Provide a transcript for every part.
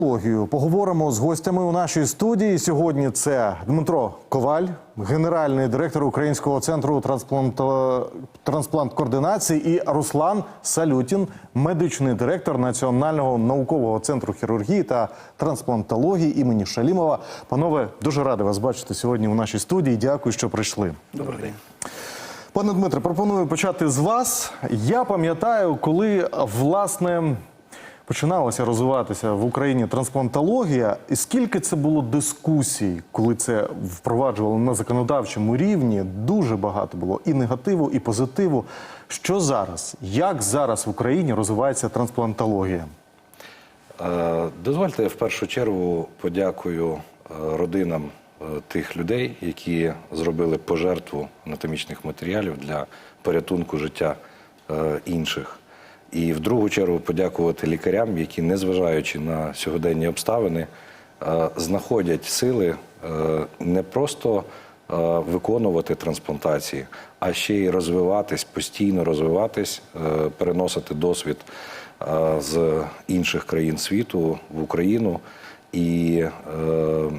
Логію поговоримо з гостями у нашій студії. Сьогодні це Дмитро Коваль, генеральний директор Українського центру трансплант... трансплант-координації, і Руслан Салютін, медичний директор Національного наукового центру хірургії та трансплантології імені Шалімова. Панове, дуже радий вас бачити сьогодні у нашій студії. Дякую, що прийшли. Добрий день. Пане Дмитре, пропоную почати з вас. Я пам'ятаю, коли власне починалася розвиватися в Україні трансплантологія, і скільки це було дискусій, коли це впроваджували на законодавчому рівні, дуже багато було і негативу, і позитиву. Що зараз? Як зараз в Україні розвивається трансплантологія? Е, Дозвольте, я в першу чергу подякую е, родинам е, тих людей, які зробили пожертву анатомічних матеріалів для порятунку життя інших. І в другу чергу подякувати лікарям, які, незважаючи на сьогоденні обставини, е, знаходять сили е, не просто е, виконувати трансплантації, а ще й розвиватись, постійно розвиватись, переносити досвід з інших країн світу в Україну. І е,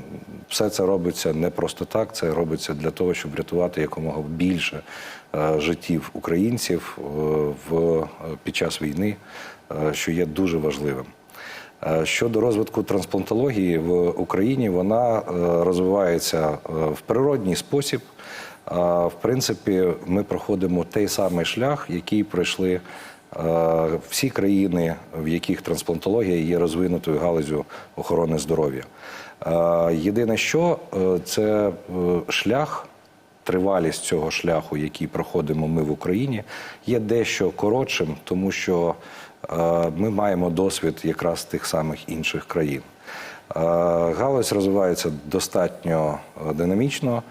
все це робиться не просто так, це робиться для того, щоб врятувати якомога більше е, життів українців е, в, під час війни, е, що є дуже важливим. Е, Щодо розвитку трансплантології в Україні, вона е, розвивається е, в природній спосіб. А, В принципі, ми проходимо той самий шлях, який пройшли е, всі країни, в яких трансплантологія є розвинутою галузю охорони здоров'я. Е, Єдине, що е, це е, шлях тривалість цього шляху, який проходимо ми в Україні, є дещо коротшим, тому що е, ми маємо досвід якраз тих самих інших країн. Е, Галузь розвивається достатньо е, динамічно,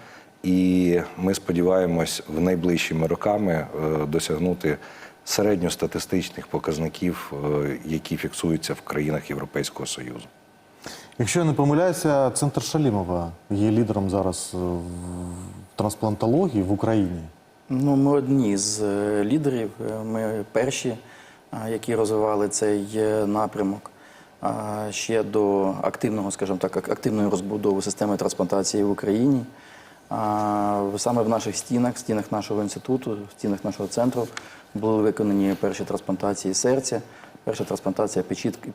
і ми сподіваємось в найближчими роками е, досягнути середньостатистичних показників, е, які фіксуються в країнах Європейського Союзу. Якщо я не помиляюся, центр Шалімова є лідером зараз е, в трансплантології в Україні. Ну, ми одні з е, лідерів. Ми перші, які розвивали цей е, напрямок. Ще до активного, скажімо так, активної розбудови системи трансплантації в Україні. А, Саме в наших стінах, в стінах нашого інституту, в стінах нашого центру були виконані перші трансплантації серця, перша трансплантація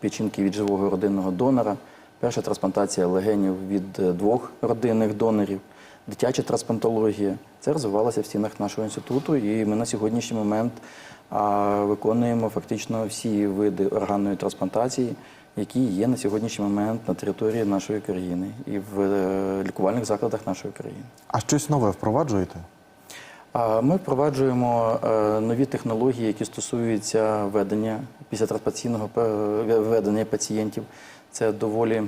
печінки- від живого родинного донора, перша трансплантація легенів від е, двох родинних донорів дитяча трансплантологія. Це розвивалося в стінах нашого інституту, і ми на сьогоднішній момент виконуємо фактично всі види органної трансплантації, які є на сьогоднішній момент на території нашої країни і в е, лікувальних закладах нашої країни. А щось нове впроваджуєте? Ми впроваджуємо е, нові технології, які стосуються ведення післятрансплантаційного ведення пацієнтів. Це доволі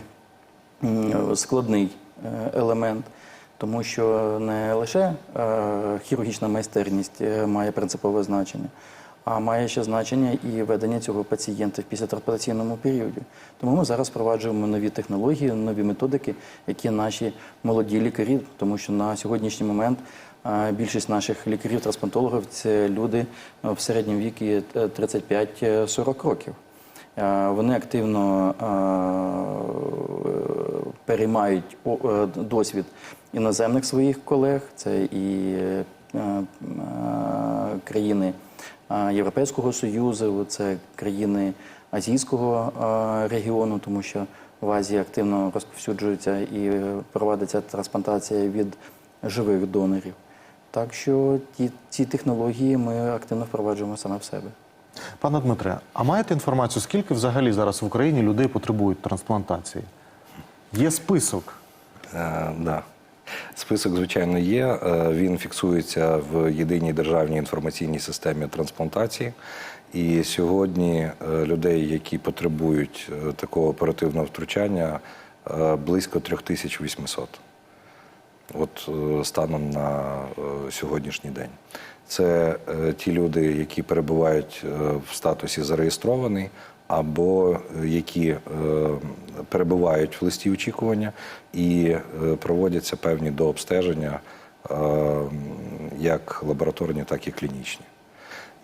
складний е, елемент, тому що не лише е, хірургічна майстерність е, має принципове значення, а має ще значення і ведення цього пацієнта в післятрансплантаційному періоді. Тому ми зараз впроваджуємо нові технології, нові методики, які наші молоді лікарі, тому що на сьогоднішній момент більшість наших лікарів-трансплантологів це люди е, в середньому віці е, 35-40 років. Е, Вони активно е, переймають досвід іноземних своїх колег, це і країни Європейського Союзу, це країни Азійського регіону, тому що в Азії активно розповсюджується і проводиться трансплантація від живих донорів. Так що ті, ці технології ми активно впроваджуємо саме в себе. Пане Дмитре, а маєте інформацію, скільки взагалі зараз в Україні людей потребують трансплантації? Є список. Е, да. Список, звичайно, є. Е, Він фіксується в єдиній державній інформаційній системі трансплантації. І сьогодні е, людей, які потребують такого оперативного втручання, близько 3800. От е, станом на е, сьогоднішній день. Це е, ті люди, які перебувають в статусі зареєстрований, або які перебувають в листі очікування і проводяться певні дообстеження, як лабораторні, так і клінічні.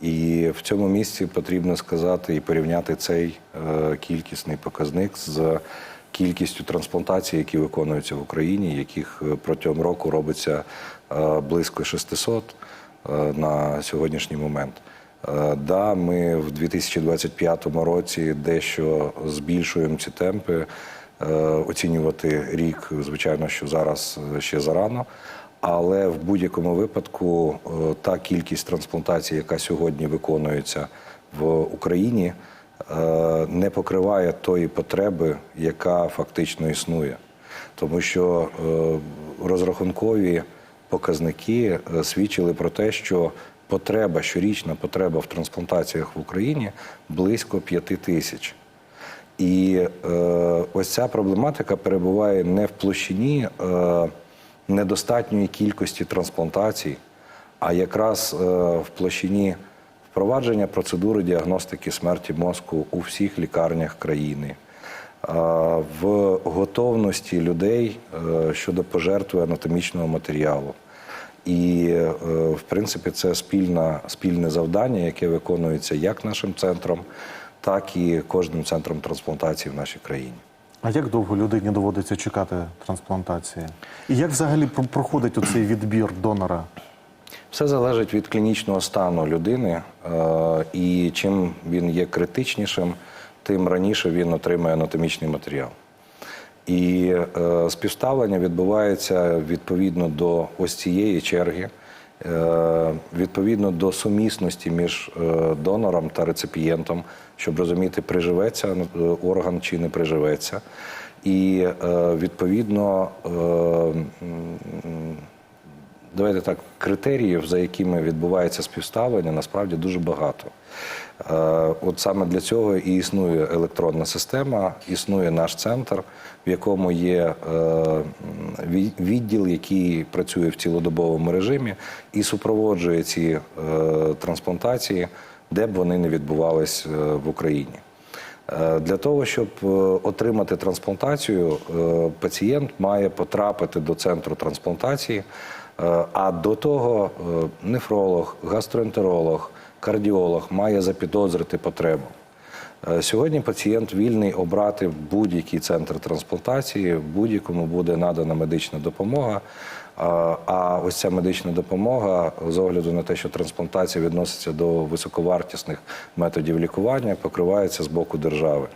І в цьому місці потрібно сказати і порівняти цей кількісний показник з кількістю трансплантацій, які виконуються в Україні, яких е, протягом року робиться е, близько 600 е, на сьогоднішній момент. Да, ми в 2025 році дещо збільшуємо ці темпи. Оцінювати рік, звичайно, що зараз ще зарано. Але в будь-якому випадку та кількість трансплантацій, яка сьогодні виконується в Україні, не покриває тої потреби, яка фактично існує. Тому що е, розрахункові показники е, свідчили про те, що потреба, щорічна потреба в трансплантаціях в Україні близько 5 тисяч. І е, ось ця проблематика перебуває не в площині е, недостатньої кількості трансплантацій, а якраз е, в площині впровадження процедури діагностики смерті мозку у всіх лікарнях країни, е, в готовності людей е, щодо пожертви анатомічного матеріалу. І, е, в принципі, це спільна, спільне завдання, яке виконується як нашим центром, так і кожним центром трансплантації в нашій країні. А як довго людині доводиться чекати трансплантації? І як взагалі проходить оцей відбір донора? Все залежить від клінічного стану людини, е, і чим він є критичнішим, тим раніше він отримує анатомічний матеріал. І е, співставлення відбувається відповідно до ось цієї черги, е, відповідно до сумісності між донором та реципієнтом, щоб розуміти, приживеться орган чи не приживеться. І відповідно давайте так, критеріїв, за якими відбувається співставлення, насправді дуже багато. Е, От саме для цього і існує електронна система, існує наш центр, в якому є е, відділ, який працює в цілодобовому режимі і супроводжує ці е, трансплантації, де б вони не відбувались в Україні. Для того, щоб отримати трансплантацію, пацієнт має потрапити до центру трансплантації, а до того е, нефролог, гастроентеролог, кардіолог має запідозрити потребу. Е, Сьогодні пацієнт вільний обрати будь-який центр трансплантації, будь-якому буде надана медична допомога. А- ось ця медична допомога, з огляду на те, що трансплантація відноситься до високовартісних методів лікування, покривається з боку держави.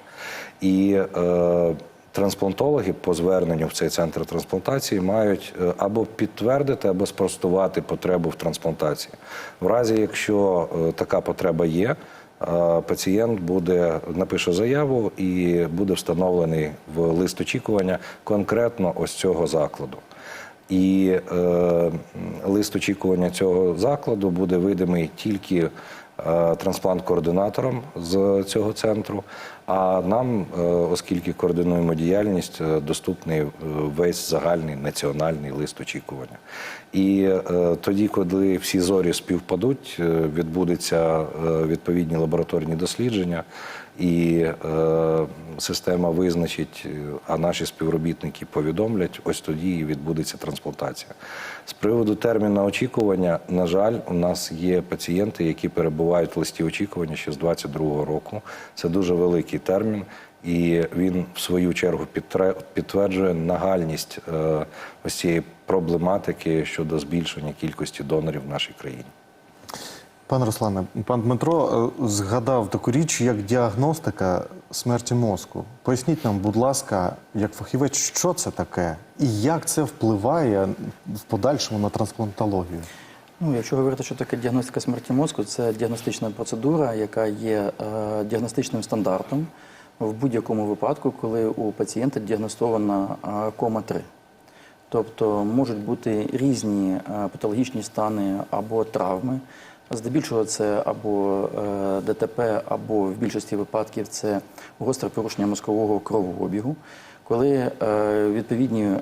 І е, трансплантологи по зверненню в цей центр трансплантації мають е, або підтвердити, або спростувати потребу в трансплантації. В разі, якщо е, така потреба є, е, пацієнт буде напише заяву і буде встановлений в лист очікування конкретно ось цього закладу. І е, лист очікування цього закладу буде видимий тільки трансплант-координатором з цього центру. А нам, е, оскільки координуємо діяльність, е, доступний е, весь загальний національний лист очікування. І е, тоді, коли всі зорі співпадуть, е, відбудуться е, відповідні лабораторні дослідження, і е, система визначить, е, а наші співробітники повідомлять, ось тоді і відбудеться трансплантація. З приводу терміну очікування, на жаль, у нас є пацієнти, які перебувають в листі очікування ще з 22-го року. Це дуже великий термін, і він в свою чергу підтверджує нагальність е, ось цієї проблематики щодо збільшення кількості донорів в нашій країні. Пане Руслане, пан Дмитро е, згадав таку річ, як діагностика смерті мозку. Поясніть нам, будь ласка, як фахівець, що це таке і як це впливає в подальшому на трансплантологію? Ну, якщо говорити, що таке діагностика смерті мозку, це діагностична процедура, яка є е, діагностичним стандартом в будь-якому випадку, коли у пацієнта діагностована е, кома 3. Тобто можуть бути різні е, патологічні стани або травми. Здебільшого це або е, ДТП, або в більшості випадків це гостре порушення мозкового кровообігу. Коли е, відповідні е,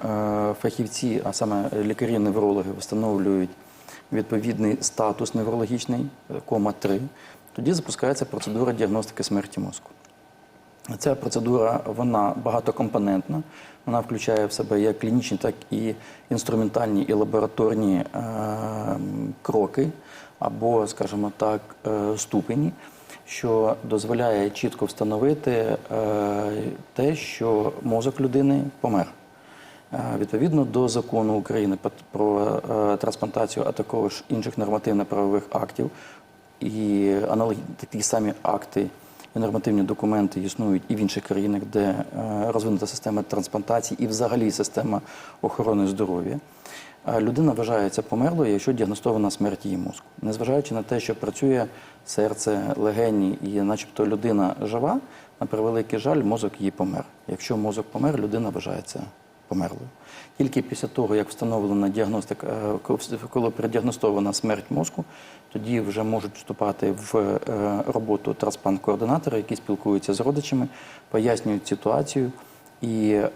фахівці, а саме лікарі-неврологи, встановлюють відповідний статус неврологічний, кома 3, тоді запускається процедура діагностики смерті мозку. Ця процедура вона багатокомпонентна. Вона включає в себе як клінічні, так і інструментальні і лабораторні кроки або, скажімо так, е, ступені. що дозволяє чітко встановити е, те, що мозок людини помер. Е, Відповідно до закону України про трансплантацію, а також інших нормативно-правових актів, і такі самі акти і нормативні документи існують і в інших країнах, де розвинута система трансплантації і взагалі система охорони здоров'я. Людина вважається померлою, якщо діагностована смерть її мозку. Незважаючи на те, що працює серце, легені і начебто людина жива, на превеликий жаль, мозок її помер. Якщо мозок помер, людина вважається померлою. Тільки після того, як встановлена діагностика, е, коли передіагностована смерть мозку, тоді вже можуть вступати в е, роботу трансплант-координатори, які спілкуються з родичами, пояснюють ситуацію, і е,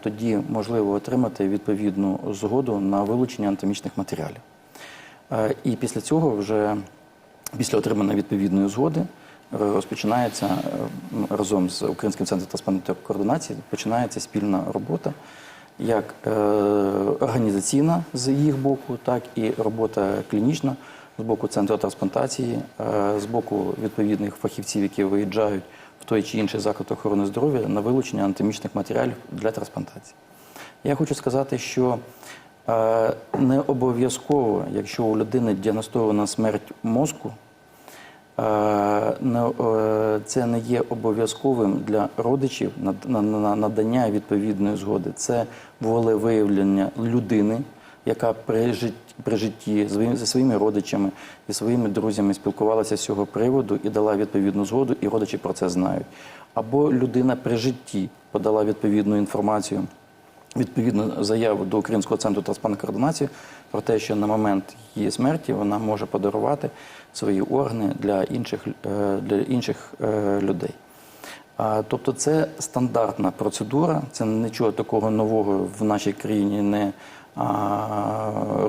тоді можливо отримати відповідну згоду на вилучення анатомічних матеріалів. Е, І після цього вже після отримання відповідної згоди е, розпочинається е, разом з Українським центром трансплантної координації починається спільна робота, як е, організаційна з їх боку, так і робота клінічна з боку центру трансплантації, е, з боку відповідних фахівців, які виїжджають в той чи інший заклад охорони здоров'я на вилучення анатомічних матеріалів для трансплантації. Я хочу сказати, що е, не обов'язково, якщо у людини діагностована смерть мозку, е, е, це не є обов'язковим для родичів на, на, на надання відповідної згоди. Це волевиявлення людини, яка при житті, при зі своїми родичами і своїми друзями спілкувалася з цього приводу і дала відповідну згоду, і родичі про це знають. Або людина при житті подала відповідну інформацію відповідну заяву до Українського центру трансплантної координації про те, що на момент її смерті вона може подарувати свої органи для інших, е, для інших е, людей. Тобто це стандартна процедура, це нічого такого нового в нашій країні не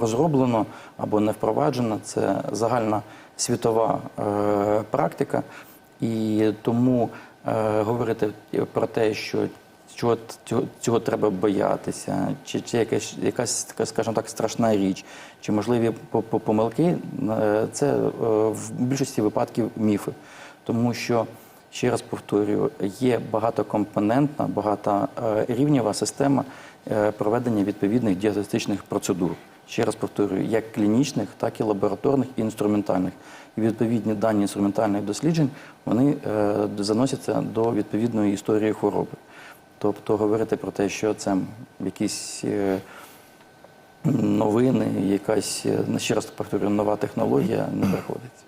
розроблено або не впроваджено. Це загальна світова е, практика. І тому е, говорити про те, що чого цього, треба боятися, чи, чи якась, якась така, скажімо так, страшна річ, чи можливі по- по- помилки, е, це в більшості випадків міфи. Тому що, ще раз повторюю, є багатокомпонентна, багаторівнєва система проведення відповідних діагностичних процедур. Ще раз повторюю, як клінічних, так і лабораторних і інструментальних. І відповідні дані інструментальних досліджень вони е, заносяться до відповідної історії хвороби. Тобто говорити про те, що це якісь е, новини, якась, е, ще раз повторюю, нова технологія не приходиться.